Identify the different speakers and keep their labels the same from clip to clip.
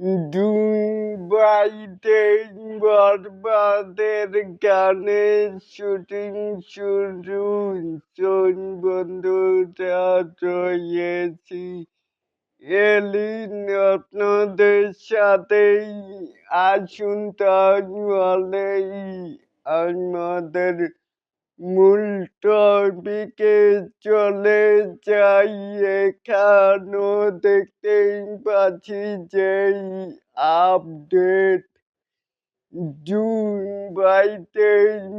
Speaker 1: দুই বাড়িতে বরবাদের গানের শুটিং শুরু। শোন বন্ধুরা রয়েছি এলিন আপনাদের সাথেই আসুন তাহলে আমাদের মূল দিকে চলে যাই, এখানেও দেখতেই পাচ্ছি যে আপডেট। জুন বাইতে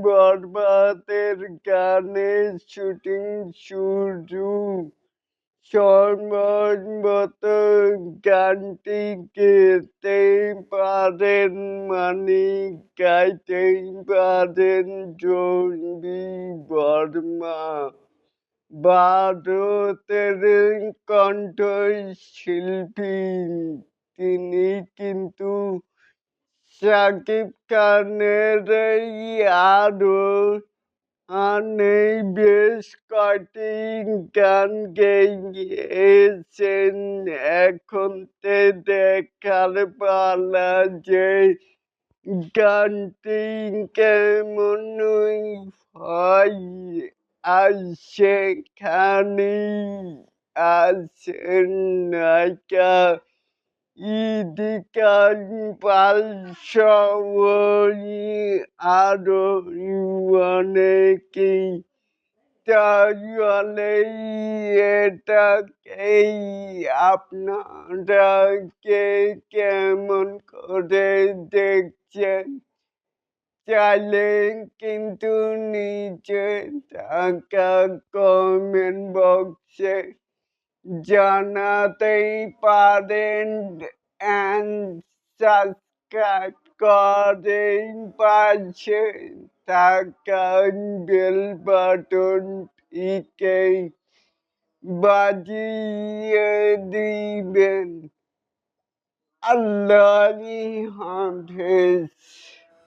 Speaker 1: বরবাদের গানের শুটিং শুরু। সম্ভবত গানটি গেতে পারেন মানে গাইতেই পারেন জঙ্গি বর্মা ভারতের কণ্ঠশিল্পী, তিনি কিন্তু শাকিব খানের আরও অনেক বেশ কয়টি গান গেয়েছেন। এখন তে দেখার পালা যে গানটি কেমন হয় আর সেখানে আছেন নায়িকা ইদিকার পালসহ আরও অনেকেই তাহলে এটাকেই আপনারা কে কেমন করে দেখছেন চাইলে কিন্তু নিচে থাকা কমেন্ট বক্সে জানাতেই পারেন অ্যান্ড সাবস্ক্রাইব করেন পাশে থাকা বেল বাটনটিকে বাজিয়ে দিবেন। আল্লাহ হাফেজ।